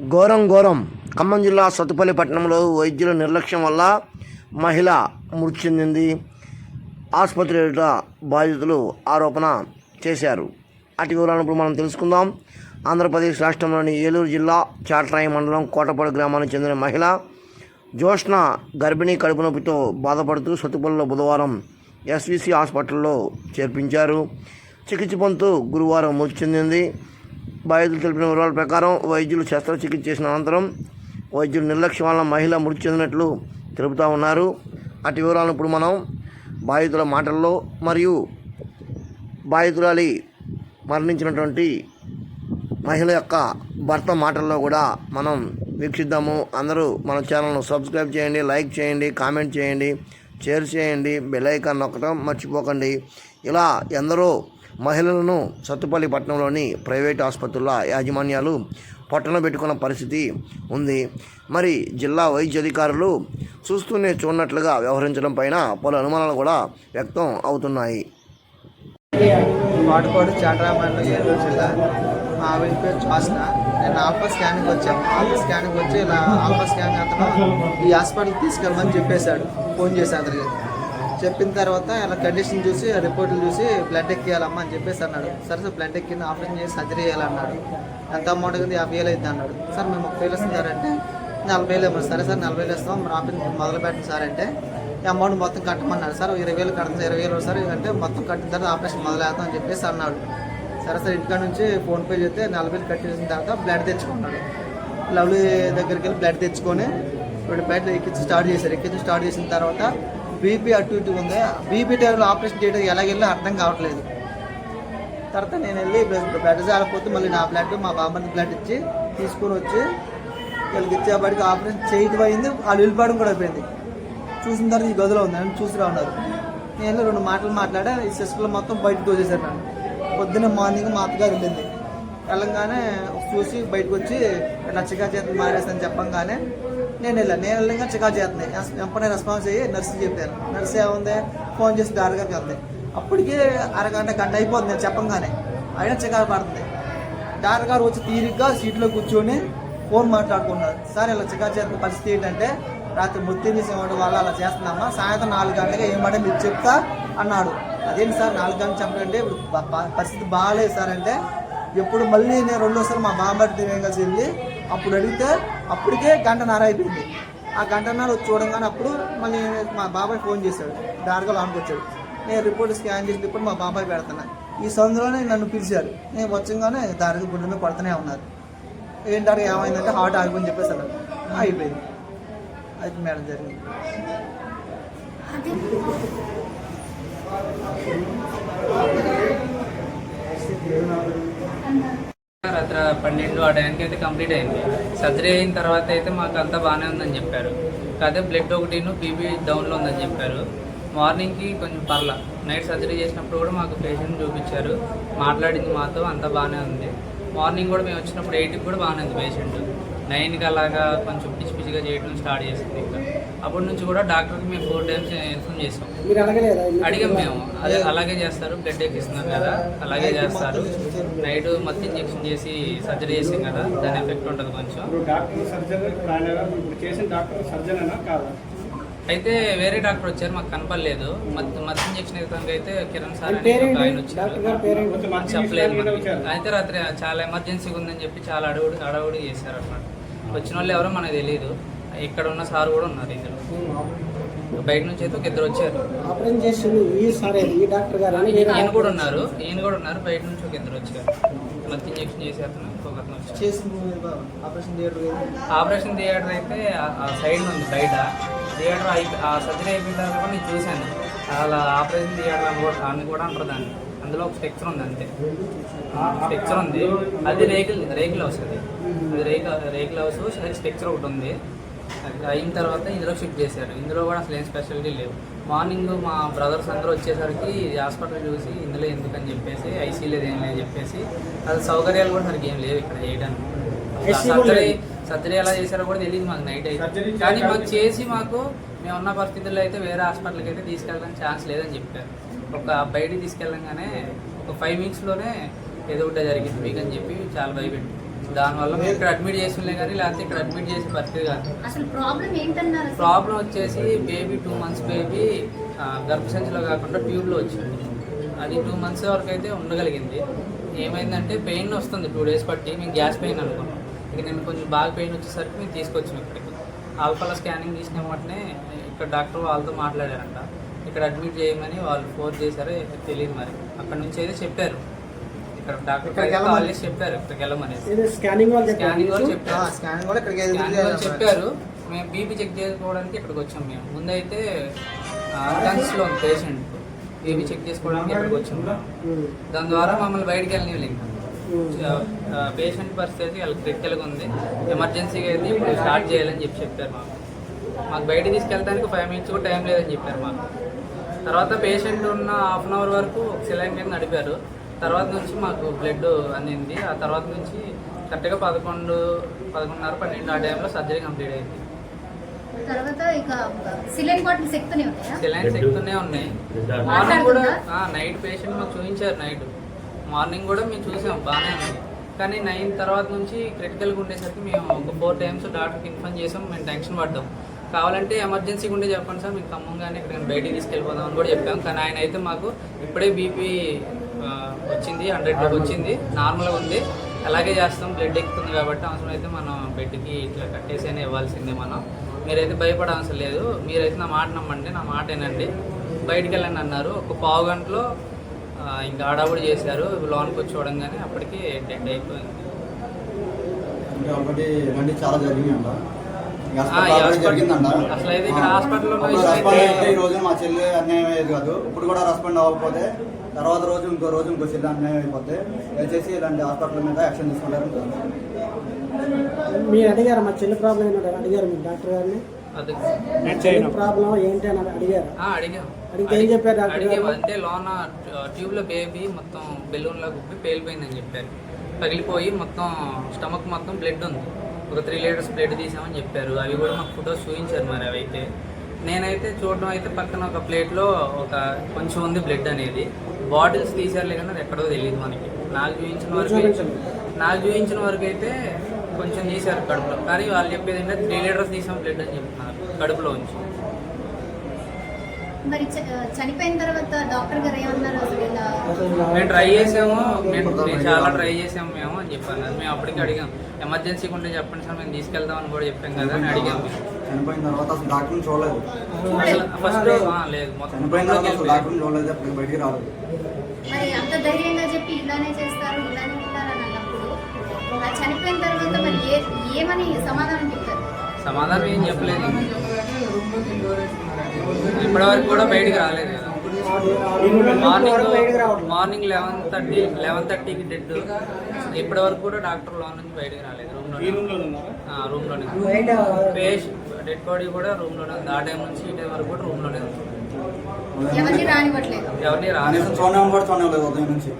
ఘోరం ఘోరం. ఖమ్మం జిల్లా సత్తుపల్లి పట్టణంలో వైద్యుల నిర్లక్ష్యం వల్ల మహిళ మృతి చెందింది. ఆసుపత్రి ఎదుట బాధితులు ఆరోపణ చేశారు. అటు వివరాలను ఇప్పుడు మనం తెలుసుకుందాం. ఆంధ్రప్రదేశ్ రాష్ట్రంలోని ఏలూరు జిల్లా చాట్రాయి మండలం కోటపాడు గ్రామానికి చెందిన మహిళ జోష్న గర్భిణీ కడుపు నొప్పితో బాధపడుతూ సత్తుపల్లిలో బుధవారం ఎస్విసి హాస్పిటల్లో చేర్పించారు. చికిత్స పొందుతూ గురువారం మృతి చెందింది. బాధితులు తెలిపిన వివరాల ప్రకారం వైద్యులు శస్త్రచికిత్స చేసిన అనంతరం వైద్యుల నిర్లక్ష్యం వల్ల మహిళ మృతి చెందినట్లు తెలుపుతూ ఉన్నారు. అటు వివరాలను ఇప్పుడు మనం బాధితుల మాటల్లో మరియు బాధితురాలి మరణించినటువంటి మహిళ యొక్క భర్త మాటల్లో కూడా మనం వీక్షిద్దాము. అందరూ మన ఛానల్ను సబ్స్క్రైబ్ చేయండి లైక్ చేయండి కామెంట్ చేయండి షేర్ చేయండి బెల్ ఐకాన్ నొక్కటం మర్చిపోకండి. ఇలా ఎందరో మహిళలను సత్తుపల్లి పట్టణంలోని ప్రైవేట్ ఆసుపత్రుల యాజమాన్యాలు పట్టణం పెట్టుకున్న పరిస్థితి ఉంది. మరి జిల్లా వైద్య అధికారులు చూస్తూనే చూడనట్లుగా వ్యవహరించడం పైన పలు అనుమానాలు కూడా వ్యక్తం అవుతున్నాయి. వాడుకోడు చాటరామంలో ఏలూరు జిల్లా. పేరు నేను ఆల్ఫా స్కానింగ్ వచ్చాను. ఆల్ఫా స్కానింగ్ వచ్చి ఇలా ఆల్ఫా స్కానింగ్ అతను ఈ హాస్పిటల్కి తీసుకెళ్ళమని చెప్పేశాడు. ఫోన్ చేశాను అతనికి చెప్పిన తర్వాత అలా కండిషన్ చూసి రిపోర్ట్లు చూసి బ్లడ్ ఎక్కియాలమ్మా అని చెప్పేసి అన్నాడు. సరే సార్ బ్లడ్ ఎక్కింది ఆపరేషన్ చేసి సర్జరీ చేయాలన్నాడు. ఎంత అమౌంట్ ఉంది? యాభై వేలు అవుతుంది అన్నాడు. సార్ మేము ముప్పై వేలు ఇస్తున్నారంటే నలభై వేలు ఇవ్వండి సరే సార్ నలభై వేలు ఇస్తాం మీరు ఆపరేషన్ మొదలు పెట్టండి సార్ అంటే అమౌంట్ మొత్తం కట్టమన్నాడు. సార్ ఇరవై వేలు కడతాం ఇరవై వేలు సార్ అంటే మొత్తం కట్టిన తర్వాత ఆపరేషన్ మొదలెడతాం అని చెప్పేసి అన్నాడు. సరే సార్ ఇంటికాడ నుంచి ఫోన్పే చేస్తే నలభై వేలు కట్టేసిన తర్వాత బ్లడ్ తెచ్చుకున్నాడు లవ్లీ దగ్గరికి వెళ్ళి బ్లడ్ తెచ్చుకొని ఇప్పుడు బయట ఎక్కించి స్టార్ట్ చేశారు. ఎక్కించి స్టార్ట్ చేసిన తర్వాత బీపీ అటు ఇటు ఉంది? బీపీ టైంలో ఆపరేషన్ చేయడానికి ఎలాగెళ్ళినా అర్థం కావట్లేదు. తర్వాత నేను వెళ్ళి బెడ్ జాలకపోతే మళ్ళీ నా బ్లడ్ మా బామ్మని బ్లడ్ ఇచ్చి తీసుకొని వచ్చి వీళ్ళకి ఇచ్చేపాటికి ఆపరేషన్ చేయటం అయింది. వాళ్ళు వెళ్ళిపోవడం కూడా అయిపోయింది. చూసిన తర్వాత ఈ గదిలో ఉంది నన్ను చూసి ఉన్నారు నేను రెండు మాటలు మాట్లాడా ఈ సిస్టర్లు మొత్తం బయటకు వచ్చేసారు నన్ను. పొద్దున్న మార్నింగ్ మా అత్తగారు వెళ్ళింది. వెళ్ళంగానే చూసి బయటకు వచ్చి నా చికా చేతులు మారేస్తాను చెప్పంగానే నేను వెళ్ళాను. నేను వెళ్ళంగా చికా చేస్తున్నాయి. వెంపనే రెస్పాన్స్ అయ్యి నర్సు చెప్పారు నర్సు ఏముంది? ఫోన్ చేసి దారిగారికి వెళ్తాయి అప్పటికే అరగంట గంట అయిపోతుంది నేను చెప్పంగానే. అయినా చికాకు పడుతుంది. డాక్టర్ గారు వచ్చి తీరిగ్గా సీట్లో కూర్చొని ఫోన్ మాట్లాడుకున్నారు. సార్ ఇలా చికా చేస్తున్న పరిస్థితి ఏంటంటే రాత్రి మృతి తీసిన వల్ల అలా చేస్తున్నామా? సాయంత్రం నాలుగు గంటలకి ఏమంటే మీరు చెప్తా అన్నాడు. అదేంటి సార్ నాలుగు గంటలు చెప్పాలంటే ఇప్పుడు పరిస్థితి బాగాలేదు సార్ అంటే ఎప్పుడు మళ్ళీ నేను రెండోసారి మా బామ్మడి దివ్యం వెళ్ళి అప్పుడు అడిగితే అప్పటికే గంటన్నర అయిపోయింది ఆ గంటన్నర వచ్చి చూడంగానే అప్పుడు మళ్ళీ మా బాబాయ్ ఫోన్ చేశాడు. డాక్టర్ లోనికి నేను రిపోర్ట్ స్కాన్ చేసిన రిపోర్ట్ మా బాబాయ్ పెడుతున్నా ఈ సందులోనే నన్ను పిలిచారు. నేను వచ్చంగానే దారిగా గుండె మీద పడుతూనే ఉన్నారు. ఏంటారు ఏమైందంటే హార్ట్ ఆగిపోయింది చెప్పేసి అన్నారు అయిపోయింది అది మేడం జరిగింది. రాత్రి పన్నెండు ఆ టైంకి అయితే కంప్లీట్ అయింది. సర్జరీ అయిన తర్వాత అయితే మాకు అంతా బాగానే ఉందని చెప్పారు. కాకపోతే బ్లడ్ ఒకటిను బీపీ డౌన్లో ఉందని చెప్పారు. మార్నింగ్కి కొంచెం పర్ల. నైట్ సర్జరీ చేసినప్పుడు కూడా మాకు పేషెంట్ చూపించారు. మాట్లాడింది మాతో అంతా బాగానే ఉంది. మార్నింగ్ కూడా మేము వచ్చినప్పుడు ఎయిట్కి కూడా బాగానే ఉంది పేషెంట్. నైన్కి అలాగా కొంచెం పిచ్చి పిచ్చిగా చేయడం స్టార్ట్ చేసింది ఇంకా. అప్పటి నుంచి కూడా డాక్టర్కి మేము ఫోర్ టైమ్స్ ఇన్ఫార్మ్ చేసాం. అడిగాం మేము. అదే అలాగే చేస్తారు బ్లడ్ ఎక్కిస్తున్నాం కదా అలాగే చేస్తారు. నైట్ మత్తు ఇంజెక్షన్ చేసి సర్జరీ చేసాం కదా దాని ఎఫెక్ట్ ఉంటుంది కొంచెం. డాక్టర్ సర్జన్ ఇప్పుడు ఆయన ఇప్పుడు చేసిన డాక్టర్ సర్జన్ అయినా కాదా? అయితే వేరే డాక్టర్ వచ్చారు మాకు కనపడలేదు. మత్తు ఇంజెక్షన్ ఇవ్వడానికి అయితే కిరణ్ సార్ అని ఒక ఆయన వచ్చారు. చెప్పలేదు అయితే రాత్రి చాలా ఎమర్జెన్సీగా ఉందని చెప్పి చాలా అడవుడు అడవుడు చేశారు అనమాట వచ్చిన వాళ్ళు ఎవరో మనకు తెలియదు ఇక్కడ ఉన్న సార్ కూడా ఉన్నారు ఇందులో. బయట నుంచి అయితే ఒక ఇద్దరు వచ్చారు. ఆపరేషన్ చేసింది ఈ సార్ ఈ డాక్టర్ గారు అని వేరే ఈయన కూడా ఉన్నారు. ఈయన కూడా ఉన్నారు. బయట నుంచి ఒక ఇద్దరు వచ్చారు. మత్తు ఇంజెక్షన్ చేసిన ఆపరేషన్ థియేటర్ ఆపరేషన్ థియేటర్ అయితే ఆ- ఆ సైడ్ ఉంది బయట. థియేటర్ అయిపో ఆ సర్జరీ అయిపోయిన తర్వాత కూడా నేను చూశాను. అలా ఆపరేషన్ థియేటర్ అని కూడా అని కూడా అంటారు దాన్ని. అందులో ఒక స్ట్రక్చర్ ఉంది అంతే. స్ట్రక్చర్ ఉంది. అది రేకుల్ రేకుల్ హౌస్ అది. అది రేకు రేకుల్ హౌస్ స్ట్రక్చర్ ఒకటి ఉంది. అది అయిన తర్వాత ఇందులో షిఫ్ట్ చేశారు. ఇందులో కూడా అసలు ఏం స్పెషాలిటీ లేవు. మార్నింగ్ మా బ్రదర్స్ అందరూ వచ్చేసరికి హాస్పిటల్ చూసి ఇందులో ఎందుకని చెప్పేసి ఐసీ లేదు ఏం లేదు చెప్పేసి అది సౌకర్యాలు కూడా సరిగ్గా ఏం లేవు ఇక్కడ చేయడానికి సర్జరీ. సర్జరీ ఎలా చేశారో కూడా తెలియదు మాకు నైట్ అయితే. సర్జరీ కానీ. మాకు చేసి మాకు మేము ఉన్న పరిస్థితుల్లో అయితే వేరే హాస్పిటల్కి అయితే తీసుకెళ్ళడానికి ఛాన్స్ లేదని చెప్పారు. ఒక బయటికి తీసుకెళ్ళంగానే ఒక ఫైవ్ వీక్స్లోనే ఏదో ఒకటి జరిగింది మీకు అని చెప్పి చాలా భయపెట్టి దానివల్ల మేము ఇక్కడ అడ్మిట్ చేస్తుండే కానీ లేకపోతే ఇక్కడ అడ్మిట్ చేసి పరిస్థితి కాదు? ప్రాబ్లం వచ్చేసి బేబీ టూ మంత్స్ బేబీ గర్భసంచిలో కాకుండా ట్యూబ్లో వచ్చింది. అది టూ మంత్స్ వరకు అయితే ఉండగలిగింది. ఏమైందంటే పెయిన్ వస్తుంది టూ డేస్ బట్టి మేము గ్యాస్ పెయిన్ అనుకున్నాం. ఇక నేను కొంచెం బాగా పెయిన్ వచ్చేసరికి మేము తీసుకొచ్చాం ఇక్కడికి. ఆల్ఫాలో స్కానింగ్ తీసిన వెంటనే ఇక్కడ డాక్టర్ వాళ్ళతో మాట్లాడారంట. ఇక్కడ అడ్మిట్ చేయమని వాళ్ళు ఫోర్స్ చేశారో తెలియదు మరి. అక్కడ నుంచి అయితే చెప్పారు. ఇక్కడ డాక్టర్. వాళ్ళే చెప్పారు. ఇక్కడికి వెళ్ళమని స్కానింగ్ వాళ్ళు చెప్పారు. చెప్పారు. స్కానింగ్ వాళ్ళు చెప్పారు. మేము బీపీ చెక్ చేసుకోవడానికి ఇక్కడికి వచ్చాం మేము. ముందైతే ఉంది పేషెంట్ బీపీ చెక్ చేసుకోవడానికి ఇక్కడికి వచ్చాం ఉమ్, దాని ద్వారా మమ్మల్ని బయటికి వెళ్ళనివ్వలేదు. పేషెంట్ పరిస్థితి వాళ్ళకి క్రిటికల్గా ఉంది. ఎమర్జెన్సీగా అయితే ఇప్పుడు స్టార్ట్ చేయాలని చెప్పి చెప్పారు మాకు. మాకు బయట తీసుకెళ్ళడానికి ఫైవ్ మినిట్స్ కూడా టైం లేదని చెప్పారు మాకు. తర్వాత పేషెంట్ ఉన్న హాఫ్ అన్ అవర్ వరకు సిలైన్ మీద నడిపారు. తర్వాత నుంచి మాకు బ్లడ్ అందింది. ఆ తర్వాత నుంచి కరెక్ట్గా పదకొండు పదకొండున్నర పన్నెండు ఆ టైంలో సర్జరీ కంప్లీట్ అయింది. తర్వాత ఇక సిలిండర్ బాటిల్స్ ఎక్కుతూనే ఉన్నాయా? సిలైన్స్ ఎక్కుతూనే ఉన్నాయి. మార్నింగ్ కూడా? నైట్ పేషెంట్ మాకు చూపించారు నైట్ మార్నింగ్ కూడా మేము చూసాం బాగానే ఉంది. కానీ నైన్ తర్వాత నుంచి క్రిటికల్గా ఉండేసరికి మేము ఒక ఫోర్ టైమ్స్ డాక్టర్కి ఇన్ఫార్మ్ చేసాం మేము టెన్షన్ పడ్డాం. కావాలంటే ఎమర్జెన్సీగా ఉంటే చెప్పండి సార్ మీకు ఖమ్మంగానే ఇక్కడ బయటికి తీసుకెళ్ళిపోదాం అని కూడా చెప్పాం. కానీ ఆయన అయితే మాకు ఇప్పుడే బీపీ వచ్చింది హండ్రెడ్లోకి వచ్చింది నార్మల్గా ఉంది. అలాగే చేస్తాం బ్లడ్ ఎక్కుతుంది కాబట్టి అవసరం అయితే మనం బెడ్కి ఇట్లా కట్టేసైనా ఇవ్వాల్సిందే మనం. మీరైతే భయపడవసరం లేదు. మీరైతే నా మాట నమ్మండి నా మాట ఏనండి బయటికి వెళ్ళండి అన్నారు. ఒక పావు గంటలో ఇంకా ఆడాబడి చేశారు లోన్కి వచ్చి చూడంగానే అప్పటికి డెడ్ అయిపోయింది అంటే ఒకటి ఇలాంటివి చాలా జరిగిందంట అసలు అయితే ఇక్కడ. హాస్పిటల్లో ఈ రోజు మా చెల్లి అన్యాయం అయ్యేది కాదు ఇప్పుడు కూడా రెస్పాండ్ అవ్వకపోతే తర్వాత రోజు ఇంకో రోజు ఇంకో చెల్లి అన్యాయం అయిపోతే దయచేసి ఇలాంటి హాస్పిటల్ మీద యాక్షన్. మీరు అడిగారు మా చెల్లి ప్రాబ్లం ఏంటో అడిగారు మీరు డాక్టర్ గారిని ప్రాబ్లం ఏంటి అని అడిగారు. ఆ, అడిగాం. అడిగితే ఏం చెప్పారు డాక్టర్ అడిగాం గారు? అంటే లోన ట్యూబ్లో బేబీ మొత్తం బెలూన్లో గుప్పి పేలిపోయిందని చెప్పారు. పగిలిపోయి మొత్తం స్టమక్ మొత్తం బ్లడ్ ఉంది. ఒక త్రీ లీటర్స్ బ్లడ్ తీసామని చెప్పారు. అవి కూడా మాకు ఫొటోస్ చూపించారు మరి అవి అయితే నేనైతే చూడడం అయితే పక్కన ఒక ప్లేట్లో ఒక కొంచెం ఉంది బ్లడ్ అనేది. బాటిల్స్ తీసారులే కానీ అది ఎక్కడో తెలియదు మనకి. నాకు చూపించిన వరకు. నాకు చూపించిన వరకు అయితే కొంచెం తీశారు కడుపులో. కానీ వాళ్ళు చెప్పేది ఏంటంటే త్రీ లీటర్స్ తీసాం బ్లడ్ అని చెప్తున్నారు కడుపులో ఉంచి. మరి చ- చనిపోయిన తర్వాత డాక్టర్ గారు ఏమన్నారు అసలు ఇలా? అసలు ఇలా- మేము ట్రై చేసాము మేము నేను చాలా ట్రై చేసాము మేము అని చెప్పాను మేము అప్పటికి అడిగాం. ఎమర్జెన్సీగా ఉంటే చెప్పండి సార్ మేము తీసుకెళ్తామని కూడా చెప్పాం కదా అని అడిగాం మేము. చనిపోయిన తర్వాత అసలు డాక్టర్ని చూడలేదు. అసలు ఫస్ట్ ఆ, లేదు. మొత్తం చనిపోయిన తర్వాత అసలు వెళ్ళిపోయాం. డాక్టర్ని చూడలేదు అప్పటికి బయటికి రాలేదు. మరి అంత ధైర్యంగా చెప్పి ఇలానే చేస్తారు ఇలానే ఉంటారు అని అన్నప్పుడు ఆ చనిపోయిన తర్వాత మరి ఏ ఏమని సమాధానం చెప్తారు? సమాధానం ఏం చెప్పలేదు. ఇప్పటివరకు కూడా బయటికి రాలేదు కదా. Morning morning eleven thirty eleven థర్టీకి డెడ్ ఇప్పటి వరకు కూడా డాక్టర్ లోన్ నుంచి బయటికి రాలేదు. రూమ్ ఈ లో రూమ్లోనే. పేషెంట్ డెడ్ బాడీ కూడా రూమ్లోనే ఉంది. ఆ టైం నుంచి ఈ టైం వరకు కూడా రూమ్లోనే ఉంది. ఎవరిని రానివ్వట్లేదు? ఎవరిని కూడా చూడలేదు ఉదయం నుంచి.